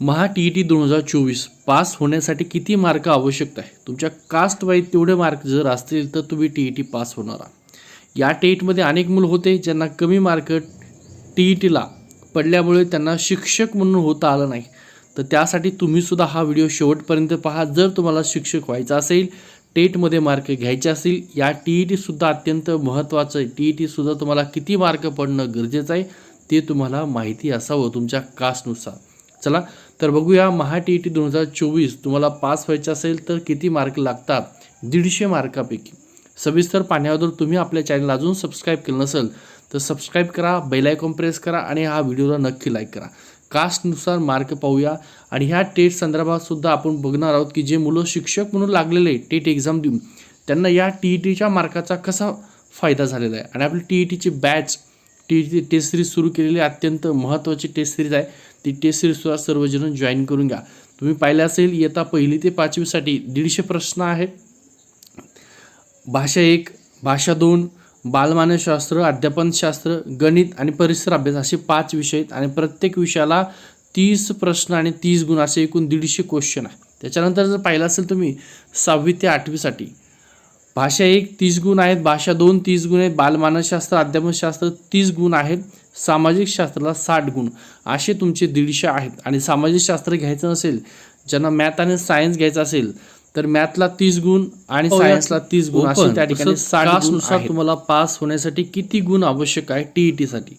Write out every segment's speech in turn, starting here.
महा T E T दोन हजार चोवीस पास होण्यासाठी किती मार्क आवश्यक आहे? तुमच्या कास्ट वाईज तेवढे मार्क जर असतील तर तुम्ही टी ई टी पास होणार आहात. या टेटमध्ये अनेक मुलं होते ज्यांना कमी मार्क टी ई टीला पडल्यामुळे त्यांना शिक्षक म्हणून होता आलं नाही. तर त्यासाठी तुम्हीसुद्धा हा व्हिडिओ शेवटपर्यंत पहा. जर तुम्हाला शिक्षक व्हायचा असेल टेटमध्ये मार्क घ्यायचे असतील या टी ई टीसुद्धा अत्यंत महत्त्वाचं आहे. टी ई टीसुद्धा तुम्हाला किती मार्क पडणं गरजेचं आहे ते तुम्हाला माहिती असावं तुमच्या कास्टनुसार चला तर बघूया महा टी ई टी दोन हजार चोवीस तुम्हाला पास व्हायचं असेल तर किती मार्क लागतात? दीडशे मार्कापैकी. सविस्तर पाहण्यावर तुम्ही आपल्या चॅनल अजून सबस्क्राईब केलं नसेल तर सबस्क्राईब करा बेल आयकॉन प्रेस करा आणि हा व्हिडिओला नक्की लाईक करा. कास्टनुसार मार्क पाहूया आणि ह्या टेट संदर्भातसुद्धा आपण बघणार आहोत की जे मुलं शिक्षक म्हणून लागलेले टेट एक्झाम देऊन त्यांना या टी ई टीच्या मार्काचा कसा फायदा झालेला आहे? आणि आपली टी ई टीची बॅच टी टेस्ट सिरीज सुरू केलेली अत्यंत महत्त्वाची टेस्ट सिरीज आहे. ती टेस्ट सिरीजसुद्धा सर्वजण जॉईन करून घ्या. तुम्ही पाहिलं असेल इयत्ता पहिली ते पाचवीसाठी दीडशे प्रश्न आहेत. भाषा एक भाषा दोन बालमानसशास्त्र अध्यापनशास्त्र गणित आणि परिसर अभ्यास असे पाच विषय आहेत आणि प्रत्येक विषयाला तीस प्रश्न आणि तीस गुण असे एकूण दीडशे क्वेश्चन आहे. त्याच्यानंतर जर पाहिलं असेल तुम्ही सहावी ते आठवीसाठी भाषा एक तीस गुण आहेत भाषा दोन तीस गुण आहेत बालमानसशास्त्र अध्यापनशास्त्र तीस गुण आहेत सामाजिक शास्त्राला साठ गुण. असे तुमचे दीडशे आहेत. आणि सामाजिक शास्त्र घ्यायचं नसेल ज्यांना मॅथ आणि सायन्स घ्यायचं असेल तर मॅथला तीस गुण आणि सायन्सला तीस गुण असे त्या ठिकाणी साठ. तुम्हाला पास होण्यासाठी किती गुण आवश्यक आहे टी ई टीसाठी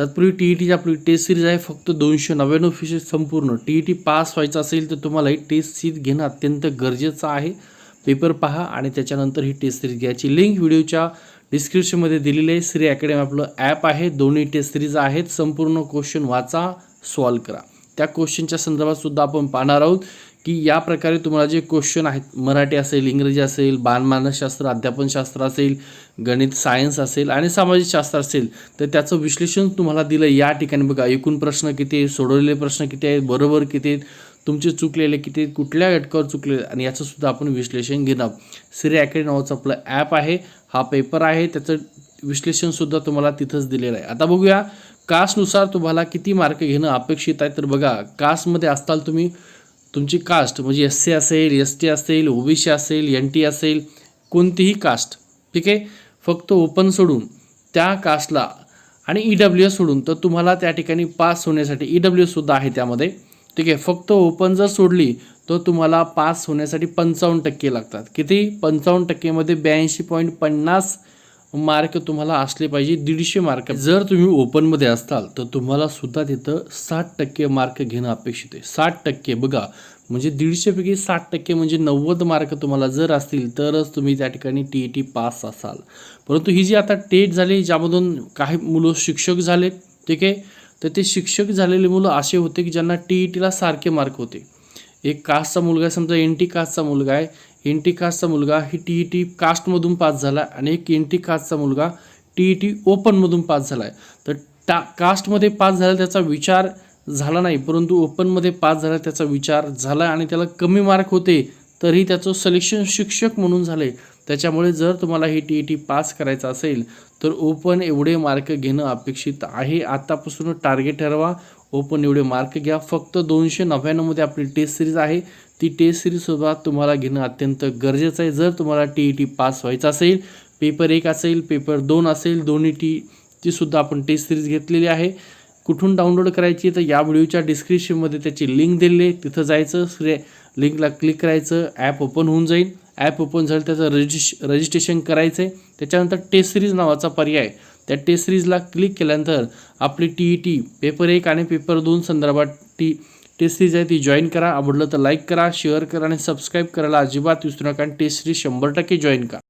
तत्पूर्वी टी ई टीची आपली टेस्ट सिरीज आहे फक्त दोनशे नव्याण्णव फीचे संपूर्ण. टी ई टी पास व्हायचं असेल तर तुम्हाला ही टेस्ट सिरीज घेणं अत्यंत गरजेचं आहे. पेपर पहा आणि त्याच्यानंतर ही टेस्ट सिरीज घ्यायची लिंक व्हिडिओच्या डिस्क्रिप्शनमध्ये दिलेली आहे. श्री अकॅडमी आपलं ॲप आहे. दोन्ही टेस्ट सिरीज आहेत. संपूर्ण क्वेश्चन वाचा सॉल्व करा. त्या क्वेश्चनच्या संदर्भात सुद्धा आपण पाहणार आहोत की या प्रकारे तुम्हाला जे क्वेश्चन आहेत मराठी असेल इंग्रजी असेल बालमानसशास्त्र अध्यापनशास्त्र असेल गणित सायन्स असेल आणि सामाजिक शास्त्र असेल तर त्याचं विश्लेषण तुम्हाला दिलं या ठिकाणी बघा. एकूण प्रश्न किती आहे सोडवलेले प्रश्न किती आहेत? बरोबर किती आहेत? तुमचे चुकलेले किती कुठल्या घटकावर चुकलेले आणि याचंसुद्धा आपण विश्लेषण घेणार. सिरी अकॅडमी नावाचं आपलं ॲप आहे हा पेपर आहे त्याचं विश्लेषणसुद्धा तुम्हाला तिथंच दिलेलं आहे. आता बघूया कास्टनुसार तुम्हाला किती मार्क घेणं अपेक्षित आहे तर बघा कास्टमध्ये असताल तुम्ही तुमची कास्ट म्हणजे एस सी असेल एस टी असेल ओबीसी असेल एन टी असेल कोणतीही कास्ट ठीक आहे? फक्त ओपन सोडून त्या कास्टला आणि ई डब्ल्यू एस सोडून तर तुम्हाला त्या ठिकाणी पास होण्यासाठी ई डब्ल्यू एससुद्धा आहे त्यामध्ये. ठीक आहे. फक्त ओपन जर सोडली तर तुम्हाला पास होण्यासाठी पंचावन्न टक्के लागतात. किती? पंचावन्न टक्केमध्ये ब्याऐंशी पॉईंट पन्नास मार्क तुम्हाला असले पाहिजे दीडशे मार्क जर तुम्ही ओपनमध्ये असताल तर तुम्हाला सुद्धा तिथं साठ टक्के मार्क घेणं अपेक्षित आहे. साठ टक्के बघा. म्हणजे दीडशेपैकी साठ टक्के म्हणजे नव्वद मार्क तुम्हाला जर असतील तरच तुम्ही त्या ठिकाणी टी ई टी पास असाल. परंतु ही जी आता टेट झाली ज्यामधून काही मुलं शिक्षक झाले ठीक आहे तर ते शिक्षक झालेले मुलं असे होते की ज्यांना टी ई टीला सारखे मार्क होते. एक कास्टचा मुलगा आहे, समजा एन टी कास्टचा मुलगा आहे. एन टी कास्टचा मुलगा ही टी ई टी कास्टमधून पास झाला आणि एक एन टी कास्टचा मुलगा टी ई टी ओपनमधून पास झाला आहे तर टा कास्टमध्ये पास झाला त्याचा विचार झाला नाही परंतु ओपनमध्ये पास झाला त्याचा विचार झाला आणि त्याला कमी मार्क होते. तरी त्याचं सलेक्शन शिक्षक म्हणून झाले त्याच्यामुळे जर तुम्हाला ही टी ई टी पास करायचं असेल तर ओपन एवढे मार्क घेणं अपेक्षित आहे. आत्तापासून टार्गेट ठरवा ओपन एवढे मार्क घ्या. फक्त दोनशे नव्याण्णवमध्ये आपली टेस्ट सिरीज आहे. ती टेस्ट सिरीजसुद्धा तुम्हाला घेणं अत्यंत गरजेचं आहे. जर तुम्हाला टी ई टी पास व्हायचं असेल पेपर एक असेल पेपर दोन असेल दोन्ही टी तीसुद्धा आपण टेस्ट सिरीज घेतलेली आहे. कुठून डाउनलोड करायची? तर या व्हिडिओच्या डिस्क्रिप्शनमध्ये त्याची लिंक दिलेली आहे. तिथं जायचं. स्क्रे लिंकला क्लिक करायचं ॲप ओपन होऊन जाईल. ॲप ओपन झालं त्याचं रजिश रजिस्ट्रेशन करायचं आहे त्याच्यानंतर टेस्ट सिरीज नावाचा पर्याय. त्या टेस्ट सिरीजला क्लिक केल्यानंतर आपली टी ई टी पेपर एक आणि पेपर दोन संदर्भात टी टेस्ट सिरीज आहे ती जॉईन करा. आवडलं तर लाईक करा शेअर करा आणि सबस्क्राईब करायला अजिबात विसरू नका आणि टेस्ट सिरीज शंभर टक्के जॉईन करा.